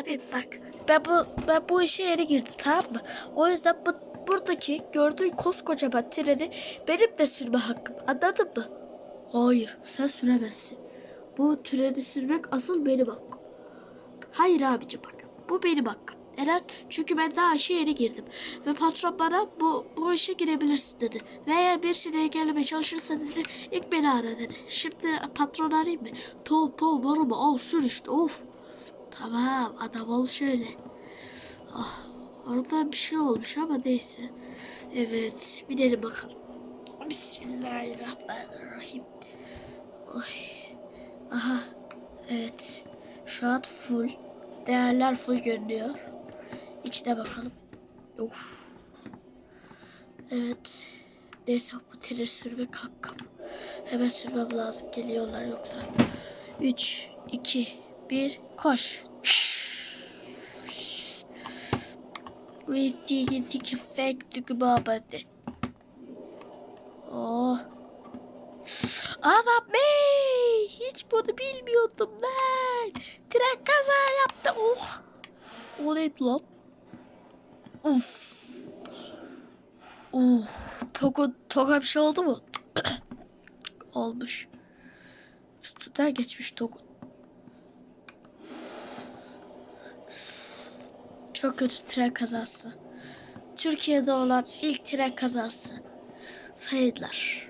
Abi bak ben bu ben bu işe yeni girdim tamam mı? O yüzden bu, buradaki gördüğün koskocaman treni benim de sürme hakkım. Anladın mı? Hayır sen süremezsin. Bu treni sürmek asıl benim hakkım. Hayır abicim bak. Bu benim hakkım. Neden? Çünkü ben daha işe yeni girdim. Ve patron bana bu, bu işe girebilirsin dedi. Ve eğer bir şeyle engellemeye çalışırsan dedi ilk beni ara dedi. Şimdi patron arayayım mı? Tamam tamam arama al sür işte of. Tamam adam ol şöyle. Ah orada bir şey olmuş ama neyse. Evet binelim bakalım. Bismillahirrahmanirrahim. Oy. Aha evet. Şu an full. Değerler full görünüyor. İçine bakalım. Of. Evet. Neyse bu treni sürmek hakkım. Hemen sürmem lazım. Geliyorlar yoksa. 3, 2, 1, koş. Think it can fake the kebabı. Oh. Anam bey. Hiç bunu bilmiyordum lan. Tren kaza yaptı. Oh. O neydi lan? Uf. Uh. Toka, toka bir şey oldu mu? Olmuş. Üstünden geçmiş Togun. Çok kötü tren kazası. Türkiye'de olan ilk tren kazası sayılır.